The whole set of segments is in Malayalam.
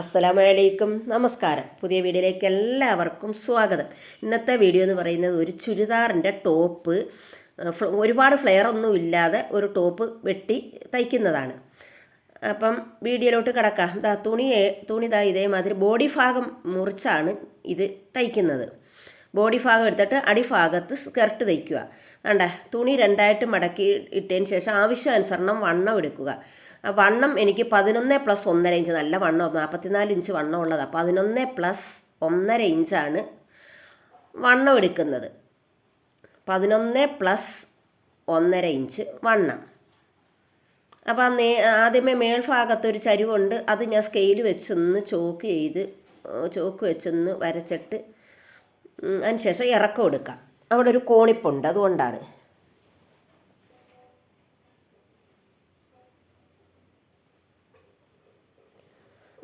അസ്സലാമലൈക്കും. നമസ്കാരം. പുതിയ വീഡിയോയിലേക്ക് എല്ലാവർക്കും സ്വാഗതം. ഇന്നത്തെ വീഡിയോ എന്ന് പറയുന്നത് ഒരു ചുരിദാറിന്റെ ടോപ്പ് ഒരുപാട് ഫ്ലെയർ ഒന്നും ഇല്ലാതെ ഒരു ടോപ്പ് വെട്ടി തയ്ക്കുന്നതാണ്. അപ്പം വീഡിയോയിലോട്ട് കിടക്കാം. ദാ തുണി തുണി ദാ ഇതേമാതിരി ബോഡി ഭാഗം മുറിച്ചാണ് ഇത് തയ്ക്കുന്നത്. ബോഡി ഭാഗം എടുത്തിട്ട് അടിഭാഗത്ത് സ്കർട്ട് തയ്ക്കുക. വേണ്ട തുണി രണ്ടായിട്ട് മടക്കി ഇട്ടതിന് ശേഷം ആവശ്യാനുസരണം വണ്ണം എടുക്കുക. വണ്ണം എനിക്ക് പതിനൊന്ന് പ്ലസ് ഒന്നര ഇഞ്ച് നല്ല വണ്ണം നാൽപ്പത്തിനാല് ഇഞ്ച് വണ്ണം ഉള്ളതാണ് പതിനൊന്ന് പ്ലസ് ഒന്നര ഇഞ്ചാണ് വണ്ണം എടുക്കുന്നത്. പതിനൊന്ന് പ്ലസ് ഒന്നര ഇഞ്ച് വണ്ണം. അപ്പോൾ നേ ആദ്യമേ മേൽഭാഗത്ത് ഒരു ചരിവുണ്ട്. അത് ഞാൻ സ്കെയിൽ വെച്ചൊന്ന് ചോക്ക് ചെയ്ത് ചോക്ക് വെച്ചൊന്ന് വരച്ചിട്ട് അതിന് ശേഷം ഇറക്കം എടുക്കാം. അവിടെ ഒരു കോണിപ്പുണ്ട്. അതുകൊണ്ടാണ്.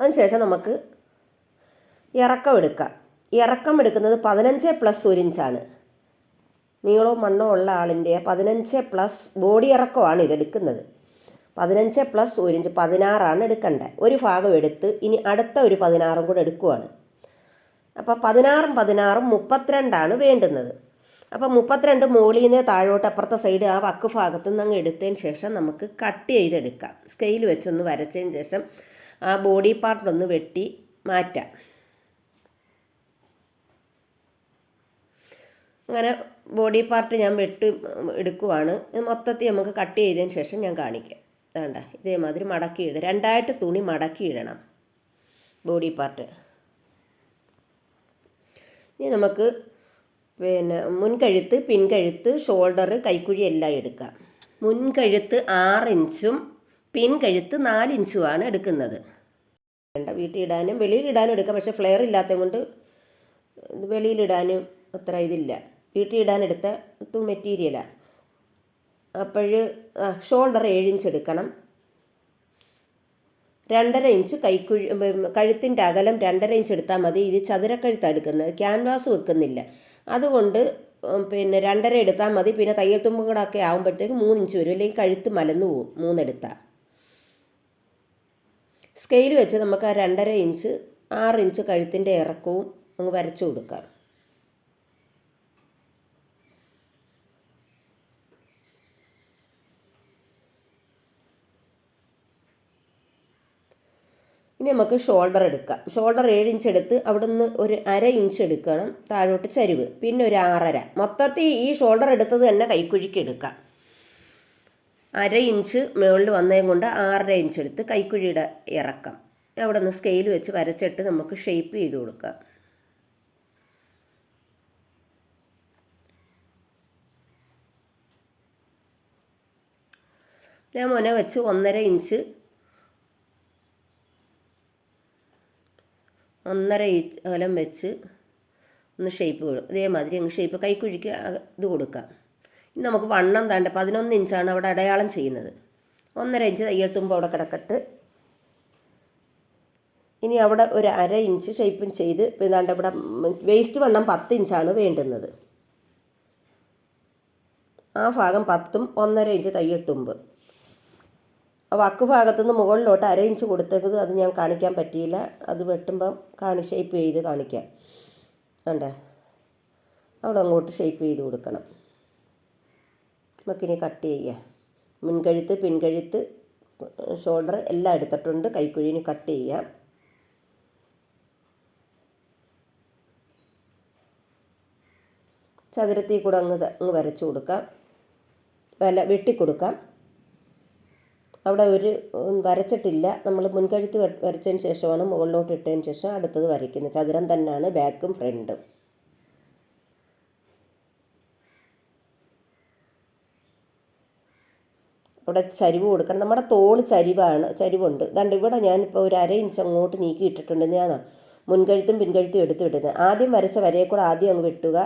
അതിനുശേഷം നമുക്ക് ഇറക്കം എടുക്കാം. ഇറക്കം എടുക്കുന്നത് പതിനഞ്ച് പ്ലസ് ഒരു ഇഞ്ചാണ് നീളവും മണ്ണോ ഉള്ള ആളിന്റെ പതിനഞ്ച് പ്ലസ് ബോഡി ഇറക്കമാണ് ഇതെടുക്കുന്നത്. പതിനഞ്ച് പ്ലസ് ഒരു ഇഞ്ച് പതിനാറാണ് എടുക്കേണ്ടത് ഒരു ഭാഗം എടുത്ത് ഇനി അടുത്ത ഒരു പതിനാറും കൂടെ എടുക്കുവാണ്. അപ്പോൾ പതിനാറും പതിനാറും മുപ്പത്തിരണ്ടാണ് വേണ്ടുന്നത്. അപ്പോൾ മുപ്പത്തിരണ്ട് മുകളിൽ നിന്ന് താഴോട്ട് അപ്പുറത്തെ സൈഡ് ആ വക്ക് ഭാഗത്തു നിന്ന് അങ്ങ് എടുത്തതിന് ശേഷം നമുക്ക് കട്ട് ചെയ്തെടുക്കാം. സ്കെയിൽ വെച്ചൊന്ന് വരച്ചതിന് ശേഷം ആ ബോഡി പാർട്ടൊന്ന് വെട്ടി മാറ്റാം. അങ്ങനെ ബോഡി പാർട്ട് ഞാൻ വെട്ടി എടുക്കുവാണ്. മൊത്തത്തിൽ നമുക്ക് കട്ട് ചെയ്തതിന് ശേഷം ഞാൻ കാണിക്കാം. വേണ്ട ഇതേമാതിരി മടക്കി ഇടുക രണ്ടായിട്ട് തുണി മടക്കി ഇടണം ബോഡി പാർട്ട്. ഇനി നമുക്ക് പിന്നെ മുൻകഴുത്ത് പിൻകഴുത്ത് ഷോൾഡർ കൈക്കുഴി എല്ലാം എടുക്കാം. മുൻകഴുത്ത് ആറ് ഇഞ്ചും പിൻകഴുത്ത് നാല് ഇഞ്ചുമാണ് എടുക്കുന്നത്. വേണ്ട. വീട്ടിൽ ഇടാനും വെളിയിൽ ഇടാനും എടുക്കാം. പക്ഷേ ഫ്ലെയർ ഇല്ലാത്തത് കൊണ്ട് വെളിയിലിടാനും അത്ര ഇതില്ല. വീട്ടിൽ ഇടാൻ മെറ്റീരിയലാണ് അപ്പോൾ ഷോൾഡർ ഏഴ് ഇഞ്ച് എടുക്കണം. രണ്ടര ഇഞ്ച് കൈക്കുഴി കഴുത്തിന്റെ അകലം രണ്ടര ഇഞ്ച് എടുത്താൽ മതി. ഇത് ചതുരക്കഴുത്താണ് എടുക്കുന്നത്. ക്യാൻവാസ് വെക്കുന്നില്ല. അതുകൊണ്ട് പിന്നെ രണ്ടര എടുത്താൽ മതി. പിന്നെ തയ്യൽ തുമ്പുകളൊക്കെ ആകുമ്പോഴത്തേക്ക് മൂന്നിഞ്ച് വരും. അല്ലെങ്കിൽ കഴുത്ത് മലന്നു പോകും. മൂന്നെടുത്താൽ. സ്കെയിൽ വെച്ച് നമുക്ക് ആ രണ്ടര ഇഞ്ച് ആറ് ഇഞ്ച് കഴുത്തിന്റെ ഇറക്കവും അങ്ങ് വരച്ചു കൊടുക്കാം. ഇനി നമുക്ക് ഷോൾഡർ എടുക്കാം. ഷോൾഡർ ഏഴ് ഇഞ്ച് എടുത്ത് അവിടെ നിന്ന് ഒരു അര ഇഞ്ച് എടുക്കണം താഴോട്ട് ചരിവ് പിന്നെ ഒരു ആറര. മൊത്തത്തിൽ ഈ ഷോൾഡർ എടുത്തത് തന്നെ കൈക്കുഴിക്ക് എടുക്കാം. അര ഇഞ്ച് മുകളിൽ വന്നതും കൊണ്ട് ആറര ഇഞ്ച് എടുത്ത് കൈക്കുഴിയുടെ ഇറക്കം. അവിടെ നിന്ന് സ്കെയിൽ വെച്ച് വരച്ചിട്ട് നമുക്ക് ഷേപ്പ് ചെയ്ത് കൊടുക്കാം. ഞാൻ മുന വെച്ച് ഒന്നര ഇഞ്ച് ഒന്നര ഇഞ്ച് അകലം വെച്ച് ഒന്ന് ഷേപ്പ് കൊടുക്കും ഇതേമാതിരി അങ്ങ് ഷേപ്പ് കൈക്കുഴിക്ക് ഇത് കൊടുക്കാം. നമുക്ക് വണ്ണം താണ്ട പതിനൊന്ന് ഇഞ്ചാണ് അവിടെ അടയാളം ചെയ്യുന്നത്. ഒന്നര ഇഞ്ച് തയ്യൽ തുമ്പ് അവിടെ കിടക്കട്ട്. ഇനി അവിടെ ഒരു അര ഇഞ്ച് ഷേപ്പും ചെയ്ത് ഏതാണ്ട് ഇവിടെ വേസ്റ്റ് വണ്ണം പത്ത് ഇഞ്ചാണ് വേണ്ടുന്നത്. ആ ഭാഗം പത്തും ഒന്നര ഇഞ്ച് തയ്യൽ തുമ്പ്. ആ വക്ക് ഭാഗത്തുനിന്ന് മുകളിലോട്ട് അര ഇഞ്ച് കൊടുത്തത് അത് ഞാൻ കാണിക്കാൻ പറ്റിയില്ല. അത് വെട്ടുമ്പം കാണി ഷേപ്പ് ചെയ്ത് കാണിക്കാം. കണ്ടേ? അവിടെ അങ്ങോട്ട് ഷേപ്പ് ചെയ്ത് കൊടുക്കണം. നമുക്കിനി കട്ട് ചെയ്യാം. മുൻകഴുത്ത് പിൻകഴുത്ത് ഷോൾഡർ എല്ലാം എടുത്തിട്ടുണ്ട്. കൈക്കുഴിന് കട്ട് ചെയ്യാം. ചതുരത്തിൽ കൂടെ അങ്ങ് അങ്ങ് വരച്ചു കൊടുക്കാം. വല വെട്ടിക്കൊടുക്കാം അവിടെ ഒരു വരച്ചിട്ടില്ല. നമ്മൾ മുൻകഴുത്ത് വര- വരച്ചതിന് ശേഷമാണ് മുകളിലോട്ട് ഇട്ടതിന് ശേഷം അടുത്തത് വരയ്ക്കുന്നത്. ചതുരം തന്നെയാണ് ബാക്കും ഫ്രണ്ടും. അവിടെ ചരിവ് കൊടുക്കണം. നമ്മുടെ തോൾ ചരിവാണ് ചരിവുണ്ട്. ദണ്ട് ഇവിടെ ഞാനിപ്പോൾ ഒരു അര ഇഞ്ച് അങ്ങോട്ട് നീക്കി ഇട്ടിട്ടുണ്ട്. ഞാൻ മുൻകഴുത്തും പിൻകഴുത്തും എടുത്ത് വിടുന്നത് ആദ്യം വരച്ച വരയെ കൂടെ ആദ്യം അങ്ങ് വെട്ടുക.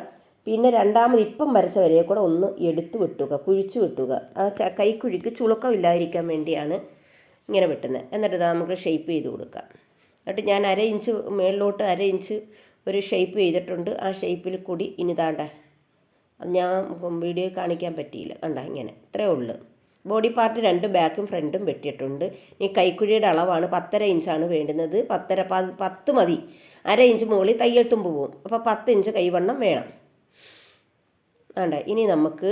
പിന്നെ രണ്ടാമത് ഇപ്പം വരച്ച വരയെ കൂടെ ഒന്ന് എടുത്ത് വെട്ടുക കുഴിച്ച് വെട്ടുക. ആ കൈക്കുഴിക്ക് ചുളുക്കമില്ലാതിരിക്കാൻ വേണ്ടിയാണ് ഇങ്ങനെ വെട്ടുന്നത്. എന്നിട്ട് ഇത് നമുക്ക് ഷെയ്പ്പ് ചെയ്ത് കൊടുക്കാം. എന്നിട്ട് ഞാൻ അര ഇഞ്ച് മേളിലോട്ട് അര ഇഞ്ച് ഒരു ഷെയ്പ്പ് ചെയ്തിട്ടുണ്ട്. ആ ഷെയ്പ്പിൽ കൂടി ഇനി താണ്ട ഞാൻ വീഡിയോ കാണിക്കാൻ പറ്റിയില്ല. കണ്ട ഇങ്ങനെ. ഇത്രയേ ഉള്ളൂ. ബോഡി പാർട്ട് രണ്ട് ബാക്കും ഫ്രണ്ടും വെട്ടിയിട്ടുണ്ട്. ഈ കൈക്കുഴിയുടെ അളവാണ് പത്തര ഇഞ്ചാണ് വേണ്ടുന്നത്. പത്തര പത്ത് മതി. അര ഇഞ്ച് മുകളിൽ തയ്യൽ തുമ്പ് പോവും. അപ്പോൾ പത്ത് ഇഞ്ച് കൈവണ്ണം വേണം. വേണ്ട ഇനി നമുക്ക്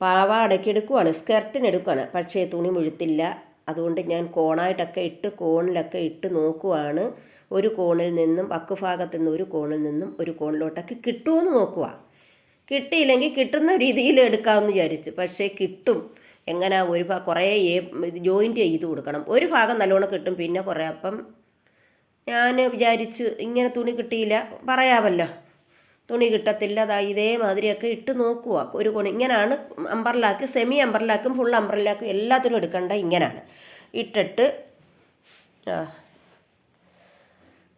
പാവാടയ്ക്ക് എടുക്കുവാണ് സ്കർട്ടിന് എടുക്കുവാണ് പക്ഷേ തുണി മുഴുത്തില്ല. അതുകൊണ്ട് ഞാൻ കോണായിട്ടൊക്കെ ഇട്ട് കോണിലൊക്കെ ഇട്ട് നോക്കുവാണ്. ഒരു കോണിൽ നിന്നും വക്കുഭാഗത്തു നിന്ന് ഒരു കോണിൽ നിന്നും ഒരു കോണിലോട്ടൊക്കെ കിട്ടുമെന്ന് നോക്കുക കിട്ടിയില്ലെങ്കിൽ കിട്ടുന്ന രീതിയിൽ എടുക്കാമെന്ന് വിചാരിച്ചു. പക്ഷേ കിട്ടും. എങ്ങനെ ഒരു കുറേ ജോയിന്റ് ചെയ്ത് കൊടുക്കണം. ഒരു ഭാഗം നല്ലോണം കിട്ടും. പിന്നെ കുറേ അപ്പം ഞാൻ വിചാരിച്ചു ഇങ്ങനെ തുണി കിട്ടിയില്ല. പറയാമല്ലോ. തുണി കിട്ടത്തില്ല. അതാ ഇതേമാതിരിയൊക്കെ ഇട്ട് നോക്കുക ഒരു കുണി ഇങ്ങനെയാണ് അമ്പർലാക്ക് സെമി അമ്പർലാക്കും ഫുൾ അമ്പർലാക്കും എല്ലാത്തിനും എടുക്കേണ്ട. ഇങ്ങനെയാണ് ഇട്ടിട്ട്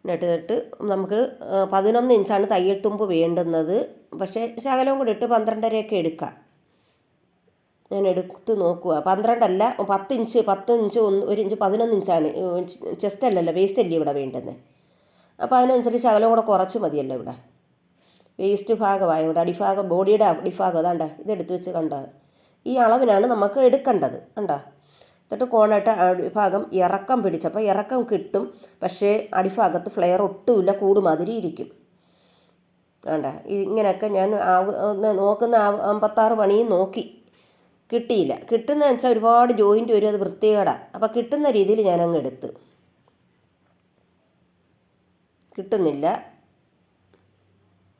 ഇട്ടിട്ട് നമുക്ക് പതിനൊന്ന് ഇഞ്ചാണ് തയ്യൽ തുമ്പ് വേണ്ടുന്നത്. പക്ഷേ ശകലവും കൂടി ഇട്ട് പന്ത്രണ്ടരയൊക്കെ എടുക്കാം. ഞാൻ എടുത്ത് നോക്കുക പന്ത്രണ്ടല്ല പത്ത് ഇഞ്ച് പത്ത് ഇഞ്ച് ഒന്ന് ഒരു ഇഞ്ച് പതിനൊന്ന് ഇഞ്ചാണ്. ചെസ്റ്റ് അല്ലല്ലോ വേസ്റ്റ് അല്ലേ ഇവിടെ വേണ്ടുന്നത് അപ്പോൾ അതിനനുസരിച്ച് ശകലം കൂടെ കുറച്ച് മതിയല്ലോ ഇവിടെ. വേസ്റ്റ് ഭാഗമായി? ഇവിടെ അടിഭാഗം ബോഡിയുടെ അടിഭാഗം അതാണ്ട ഇതെടുത്ത് വെച്ച് കണ്ട? ഈ അളവിനാണ് നമുക്ക് എടുക്കേണ്ടത് കണ്ട? എന്നിട്ട് കോണായിട്ട് അടിഭാഗം ഇറക്കം പിടിച്ചപ്പോൾ ഇറക്കം കിട്ടും പക്ഷേ അടിഭാഗത്ത് ഫ്ലെയർ ഒട്ടുമില്ല കൂടുമാതിരി ഇരിക്കും. വേണ്ട ഇങ്ങനെയൊക്കെ ഞാൻ ആവ് ഒന്ന് നോക്കുന്ന അമ്പത്താറ് പണിയും നോക്കി. കിട്ടിയില്ല. കിട്ടുന്ന വെച്ചാൽ ഒരുപാട് ജോയിന്റ് വരും അത് വൃത്തികേടാണ് അപ്പോൾ കിട്ടുന്ന രീതിയിൽ ഞാൻ അങ്ങ് എടുത്ത്. കിട്ടുന്നില്ല.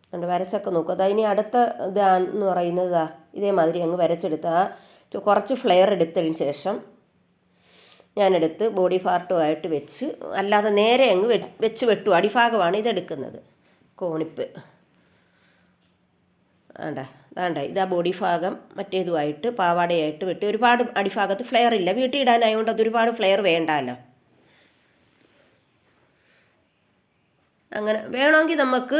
അതുകൊണ്ട് വരച്ചൊക്കെ നോക്കും. അതാ ഇനി അടുത്ത ഇതാന്ന് പറയുന്നത് ഇതാ ഇതേമാതിരി അങ്ങ് വരച്ചെടുത്ത്. കുറച്ച് ഫ്ലെയർ എടുത്തതിന് ശേഷം ഞാനെടുത്ത് ബോഡി പാർട്ടുമായിട്ട് വെച്ച് അല്ലാതെ നേരെ അങ്ങ് വെച്ച് വെട്ടു. അടിഭാഗമാണ് ഇതെടുക്കുന്നത്. കോണിപ്പ്. വേണ്ട വേണ്ട ഇതാ ബോഡി ഭാഗം മറ്റേതുമായിട്ട് പാവാടയായിട്ട് വെട്ടി. ഒരുപാട് അടിഭാഗത്ത് ഫ്ലെയർ ഇല്ല. വീട്ടിൽ ഇടാനായതുകൊണ്ട് അതൊരുപാട് ഫ്ലെയർ വേണ്ടല്ലോ അങ്ങനെ വേണമെങ്കിൽ നമുക്ക്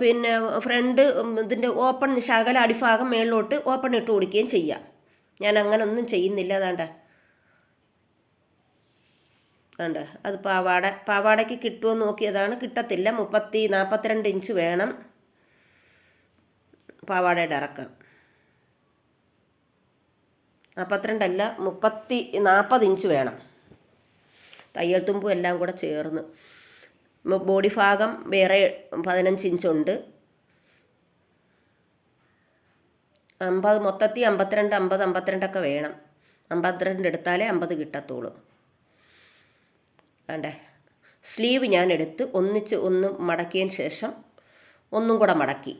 പിന്നെ ഫ്രണ്ട് ഇതിന്റെ ഓപ്പൺ ശകല അടിഭാഗം മേളിലോട്ട് ഓപ്പൺ ഇട്ട് കൊടുക്കുകയും ചെയ്യാം. ഞാൻ അങ്ങനെ ഒന്നും ചെയ്യുന്നില്ല. അതാണ്ട വേണ്ട അത് പാവാട പാവാടയ്ക്ക് കിട്ടുമോ നോക്കിയതാണ്. കിട്ടത്തില്ല. മുപ്പത്തി നാൽപ്പത്തിരണ്ട് ഇഞ്ച് വേണം. പാവാടയുടെ ഇറക്കം. നാൽപ്പത്തിരണ്ടല്ല മുപ്പത്തി നാൽപ്പത് ഇഞ്ച് വേണം. തയ്യൽ തുമ്പും എല്ലാം കൂടെ ചേർന്ന്. ബോഡി ഭാഗം വേറെ പതിനഞ്ച് ഇഞ്ചുണ്ട് അമ്പത് മൊത്തത്തിൽ അമ്പത്തിരണ്ട് അമ്പത് അമ്പത്തിരണ്ടൊക്കെ വേണം. അമ്പത്തിരണ്ട് എടുത്താലേ അമ്പത് കിട്ടത്തുള്ളൂ. വേണ്ടേ സ്ലീവ് ഞാൻ എടുത്ത് ഒന്നിച്ച് ഒന്ന് മടക്കിയതിന് ശേഷം ഒന്നും കൂടെ മടക്കി.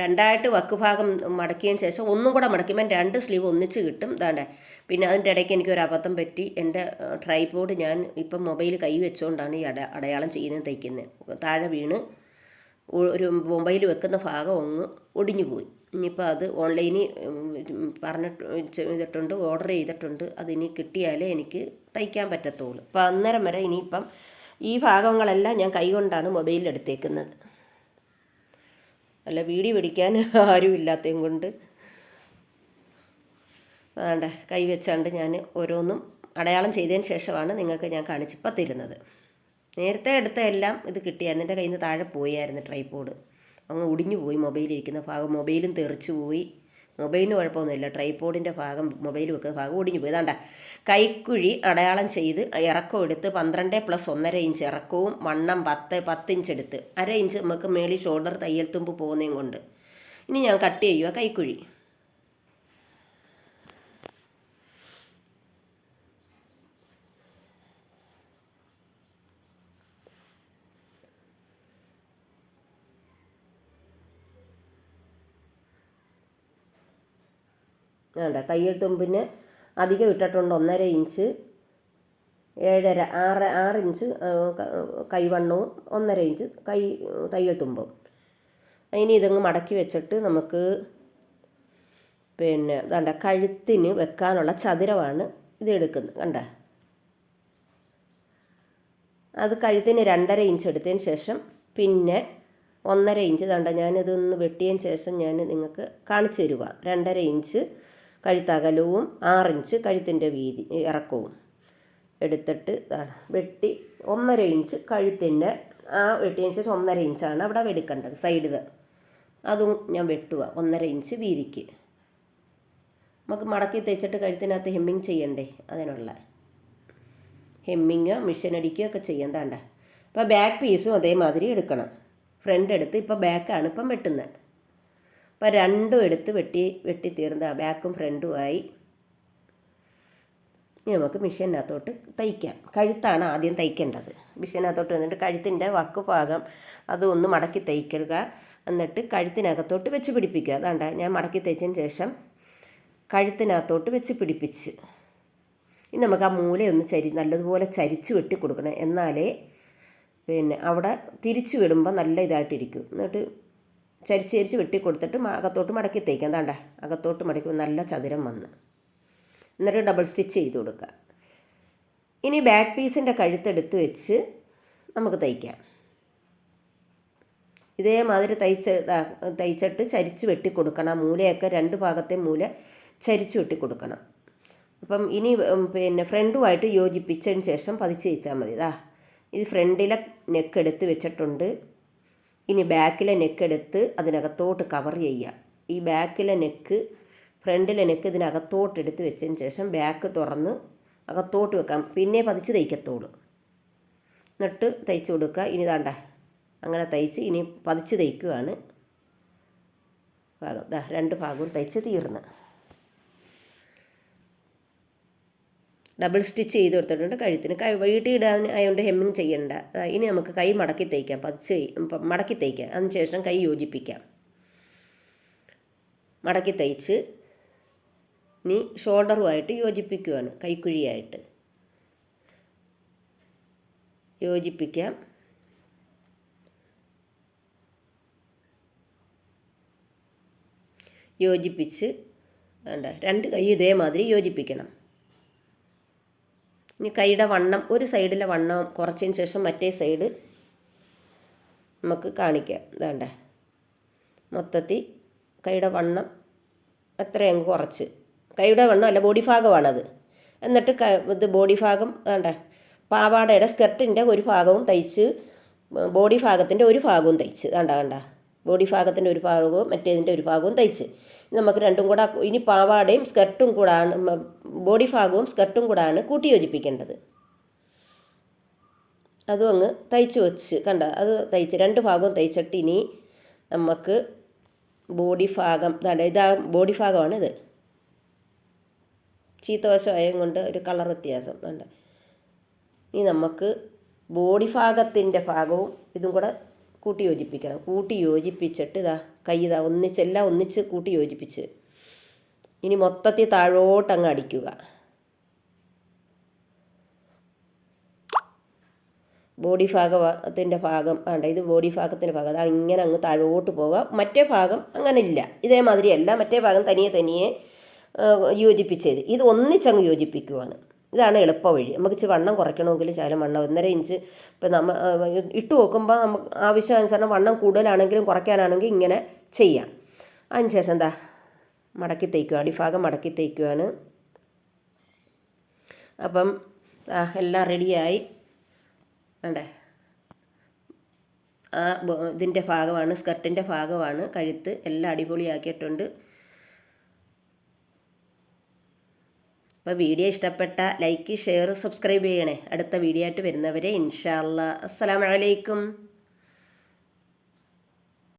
രണ്ടായിട്ട് വക്ക് ഭാഗം മടക്കിയതിന് ശേഷം ഒന്നും കൂടെ മടക്കുമ്പോൾ രണ്ട് സ്ലീവ് ഒന്നിച്ച് കിട്ടും. ഇതാണ്ടേ. പിന്നെ അതിന്റെ ഇടയ്ക്ക് എനിക്ക് ഒരു അബദ്ധം പറ്റി. എന്റെ ട്രൈപോഡ് ഞാൻ ഇപ്പം മൊബൈൽ കൈ വെച്ചുകൊണ്ടാണ് ഈ അട അടയാളം ചെയ്യുന്നത് തയ്ക്കുന്നത്. താഴെ വീണ് ഒരു മൊബൈൽ വെക്കുന്ന ഭാഗം ഒന്ന് ഒടിഞ്ഞു പോയി. ഇനിയിപ്പോൾ അത് ഓൺലൈനിൽ പറഞ്ഞിട്ട് ചെയ്തിട്ടുണ്ട് ഓർഡർ ചെയ്തിട്ടുണ്ട്. അതിനി കിട്ടിയാലേ എനിക്ക് തയ്ക്കാൻ പറ്റത്തുള്ളൂ. അപ്പോൾ അന്നേരം വരെ ഇനിയിപ്പം ഈ ഭാഗങ്ങളെല്ലാം ഞാൻ കൈകൊണ്ടാണ് മൊബൈലിൽ എടുത്തേക്കുന്നത്. അല്ല വീഡിയോ പിടിക്കാൻ ആരും ഇല്ലാത്തതും കൊണ്ട്. വേണ്ട കൈ വെച്ചാണ്ട് ഞാൻ ഓരോന്നും അടയാളം ചെയ്തതിന് ശേഷമാണ് നിങ്ങൾക്ക് ഞാൻ കാണിച്ചിപ്പോൾ തരുന്നത്. നേരത്തെ എടുത്ത എല്ലാം ഇത് കിട്ടിയായിരുന്നു. എന്റെ കയ്യിൽ നിന്ന് താഴെ പോയായിരുന്നു ട്രൈപോഡ്. അങ്ങ് ഒടിഞ്ഞു പോയി മൊബൈലിരിക്കുന്ന ഭാഗം. മൊബൈലും തെറിച്ചു പോയി മൊബൈലിന് കുഴപ്പമൊന്നുമില്ല. ട്രൈപോഡിന്റെ ഭാഗം മൊബൈൽ വെക്കുന്ന ഭാഗം ഒടിഞ്ഞു പോയി. ഇതാണ്ട കൈക്കുഴി അടയാളം ചെയ്ത് ഇറക്കം എടുത്ത് പന്ത്രണ്ട് പ്ലസ് ഒന്നര ഇഞ്ച് ഇറക്കവും വണ്ണം പത്ത് പത്ത് ഇഞ്ച് എടുത്ത് അര ഇഞ്ച് നമുക്ക് മേളിൽ ഷോൾഡർ തയ്യൽ തുമ്പ് പോകുന്നതും കൊണ്ട്. ഇനി ഞാൻ കട്ട് ചെയ്യുക കൈക്കുഴി. വേണ്ട തയ്യൽ തുമ്പിന് അധികം ഇട്ടിട്ടുണ്ട് ഒന്നര ഇഞ്ച് ഏഴര ആറ് ആറ് ഇഞ്ച് കൈവണ്ണവും ഒന്നര ഇഞ്ച് കൈ തയ്യൽ തുമ്പും. അതിന് ഇതങ്ങ് മടക്കി വെച്ചിട്ട് നമുക്ക് പിന്നെ വേണ്ട കഴുത്തിന് വെക്കാനുള്ള ചതുരമാണ് ഇത് എടുക്കുന്നത്. കണ്ട? അത് കഴുത്തിന് രണ്ടര ഇഞ്ച് എടുത്തതിന് ശേഷം പിന്നെ ഒന്നര ഇഞ്ച് കണ്ട? ഞാനിതൊന്ന് വെട്ടിയതിന് ശേഷം ഞാൻ നിങ്ങൾക്ക് കാണിച്ചു തരുക രണ്ടര ഇഞ്ച് കഴുത്തകലവും ആറിഞ്ച് കഴുത്തിന്റെ വീതി ഇറക്കവും എടുത്തിട്ട് വെട്ടി ഒന്നര ഇഞ്ച് കഴുത്തിന്റെ ആ വെട്ടിയതിന് ശേഷം ഒന്നര ഇഞ്ചാണ് അവിടെ വെടുക്കേണ്ടത് സൈഡിൽ. അതും ഞാൻ വെട്ടുക ഒന്നര ഇഞ്ച് വീതിക്ക്. നമുക്ക് മടക്കി തേച്ചിട്ട് കഴുത്തിനകത്ത് ഹെമ്മിങ് ചെയ്യണ്ടേ അതിനുള്ള. ഹെമ്മിങ് മിഷൻ അടിക്കുകയൊക്കെ ചെയ്യാൻ താണ്ട അപ്പോൾ ബാക്ക് പീസും അതേമാതിരി എടുക്കണം. ഫ്രണ്ട് എടുത്ത് ഇപ്പോൾ ബാക്കാണ് ഇപ്പം വെട്ടുന്നത്. അപ്പോൾ രണ്ടും എടുത്ത് വെട്ടി വെട്ടി തീർന്ന ബാക്കും ഫ്രണ്ടുമായി ഇനി നമുക്ക് മിഷീനകത്തോട്ട് തയ്ക്കാം. കഴുത്താണ് ആദ്യം തയ്ക്കേണ്ടത്. മിഷീനകത്തോട്ട് വന്നിട്ട് കഴുത്തിന്റെ വക്ക് ഭാഗം അത് ഒന്ന് മടക്കി തയ്ക്കുക. എന്നിട്ട് കഴുത്തിനകത്തോട്ട് വെച്ച് പിടിപ്പിക്കുക. അതാണ്ട ഞാൻ മടക്കി തയ്ച്ചതിന് ശേഷം കഴുത്തിനകത്തോട്ട് വെച്ച് പിടിപ്പിച്ച്. ഇനി നമുക്ക് ആ മൂലയൊന്ന് ചരി നല്ലതുപോലെ ചരിച്ച് വെട്ടി കൊടുക്കണം. എന്നാലേ പിന്നെ അവിടെ തിരിച്ച് വിടുമ്പോൾ നല്ല ഇതായിട്ടിരിക്കും. എന്നിട്ട് ചരിച്ച് ചരിച്ച് വെട്ടിക്കൊടുത്തിട്ട് അകത്തോട്ട് മടക്കി തയ്ക്കാം താണ്ട അകത്തോട്ട് മടക്കി നല്ല ചതുരം വന്ന്. എന്നിട്ട് ഡബിൾ സ്റ്റിച്ച് ചെയ്ത് കൊടുക്കുക. ഇനി ബാക്ക് പീസിന്റെ കഴുത്തെടുത്ത് വെച്ച് നമുക്ക് തയ്ക്കാം. ഇതേമാതിരി തയ്ച്ച് തയ്ച്ചിട്ട് ചരിച്ച് വെട്ടിക്കൊടുക്കണം. മൂലയൊക്കെ രണ്ട് ഭാഗത്തെ മൂല ചരിച്ച് വെട്ടിക്കൊടുക്കണം. അപ്പം ഇനി പിന്നെ ഫ്രണ്ടുമായിട്ട് യോജിപ്പിച്ചതിന് ശേഷം പതിച്ച് തയ്ച്ചാൽ മതി. ഇതാ ഇത് ഫ്രണ്ടിലെ നെക്ക് എടുത്ത് വെച്ചിട്ടുണ്ട്. ഇനി ബാക്കിലെ നെക്ക് എടുത്ത് അതിനകത്തോട്ട് കവർ ചെയ്യുക. ഈ ബാക്കിലെ നെക്ക് ഫ്രണ്ടിലെ നെക്ക് ഇതിനകത്തോട്ട് എടുത്ത് വെച്ചതിന് ശേഷം ബാക്ക് തുറന്ന് അകത്തോട്ട് വെക്കാം. പിന്നെ പതിച്ച് തയ്ക്കത്തോളൂ എന്നിട്ട് തയ്ച്ച് കൊടുക്കുക. ഇനി താണ്ട അങ്ങനെ തയ്ച്ച് ഇനി പതിച്ച് തയ്ക്കുകയാണ് ഭാഗം. രണ്ട് ഭാഗവും തയ്ച്ച് തീർന്ന്. ഡബിൾ സ്റ്റിച്ച് ചെയ്ത് കൊടുത്തിട്ടുണ്ട്. കഴുത്തിന് കൈ വീട്ടിൽ ഇടാൻ ആയതുകൊണ്ട് ഹെമ്മിങ് ചെയ്യണ്ട. ഇനി നമുക്ക് കൈ മടക്കി തയ്ക്കാം പതിച്ച് മടക്കി തയ്ക്കാം അതിനുശേഷം കൈ യോജിപ്പിക്കാം. മടക്കി തയ്ച്ച് ഇനി ഷോൾഡറുമായിട്ട് യോജിപ്പിക്കുവാണ്. കൈക്കുഴിയായിട്ട്. യോജിപ്പിക്കാം. യോജിപ്പിച്ച് വേണ്ട രണ്ട് കൈ ഇതേമാതിരി യോജിപ്പിക്കണം. ഇനി കൈയുടെ വണ്ണം ഒരു സൈഡിലെ വണ്ണം കുറച്ചതിന് ശേഷം മറ്റേ സൈഡ് നമുക്ക് കാണിക്കാം. ഇതാണ്ടേ. മൊത്തത്തിൽ കൈയുടെ വണ്ണം എത്രയങ്ങ് കുറച്ച്. കൈയുടെ വണ്ണം അല്ല ബോഡി ഭാഗമാണത്. എന്നിട്ട് ക ഇത് ബോഡി ഭാഗം വേണ്ട പാവാടയുടെ സ്കർട്ടിന്റെ ഒരു ഭാഗവും തയ്ച്ച് ബോഡി ഭാഗത്തിന്റെ ഒരു ഭാഗവും തയ്ച്ച്. വേണ്ട വേണ്ട ബോഡി ഭാഗത്തിന്റെ ഒരു ഭാഗവും മറ്റേതിന്റെ ഒരു ഭാഗവും തയ്ച്ച്. നമുക്ക് രണ്ടും കൂടെ ഇനി പാവാടയും സ്കർട്ടും കൂടാണ് ബോഡി ഭാഗവും സ്കർട്ടും കൂടാണ് കൂട്ടി യോജിപ്പിക്കേണ്ടത്. അതും അങ്ങ് തയ്ച്ച് വെച്ച് കണ്ട അത് തയ്ച്ച് രണ്ട് ഭാഗവും തയ്ച്ചിട്ട് ഇനി നമുക്ക് ബോഡി ഭാഗം ഇതാണ്ട് ഇതാ ബോഡി ഭാഗമാണ് ഇത് ചീത്തവശമായത് കൊണ്ട് ഒരു കളർ വ്യത്യാസം വേണ്ട ഇനി നമുക്ക് ബോഡി ഭാഗത്തിന്റെ ഭാഗവും ഇതും കൂടെ കൂട്ടി യോജിപ്പിക്കണം കൂട്ടി യോജിപ്പിച്ചിട്ട് ഇതാ കൈ ഇതാ ഒന്നിച്ച് എല്ലാം ഒന്നിച്ച് കൂട്ടി യോജിപ്പിച്ച് ഇനി മൊത്തത്തിൽ താഴോട്ട് അങ്ങ് അടിക്കുക. ബോഡി ഭാഗത്തിന്റെ ഭാഗം വേണ്ട ഇത് ബോഡി ഭാഗത്തിന്റെ ഭാഗം. അതാണ് ഇങ്ങനെ അങ്ങ് താഴോട്ട് പോവുക. മറ്റേ ഭാഗം അങ്ങനെ ഇല്ല. ഇതേമാതിരിയല്ല. മറ്റേ ഭാഗം തനിയെ തനിയെ യോജിപ്പിച്ചത് ഇത് ഒന്നിച്ചങ്ങ് യോജിപ്പിക്കുവാണ്. ഇതാണ് എളുപ്പ വഴി. നമുക്ക് ഇച്ചിരി വണ്ണം കുറയ്ക്കണമെങ്കിൽ ശകലം വണ്ണം. ഒന്നര ഇഞ്ച് ഇപ്പം നമ്മൾ ഇട്ട് നോക്കുമ്പോൾ നമുക്ക് ആവശ്യാനുസരണം വണ്ണം കൂടുതലാണെങ്കിലും കുറയ്ക്കാനാണെങ്കിൽ ഇങ്ങനെ ചെയ്യാം. അതിന് ശേഷം എന്താ? മടക്കി തേക്കുക അടിഭാഗം മടക്കി തേക്കുകയാണ് അപ്പം എല്ലാം റെഡിയായി. വേണ്ടേ ആ ഇതിന്റെ ഭാഗമാണ് സ്കർട്ടിന്റെ ഭാഗമാണ്. കഴുത്ത് എല്ലാം അടിപൊളിയാക്കിയിട്ടുണ്ട്. അപ്പോൾ വീഡിയോ ഇഷ്ടപ്പെട്ട ലൈക്ക് ഷെയർ സബ്സ്ക്രൈബ് ചെയ്യണേ. അടുത്ത വീഡിയോ ആയിട്ട് വരുന്നവരെ ഇൻഷാല്ല അസ്സലാമലൈക്കും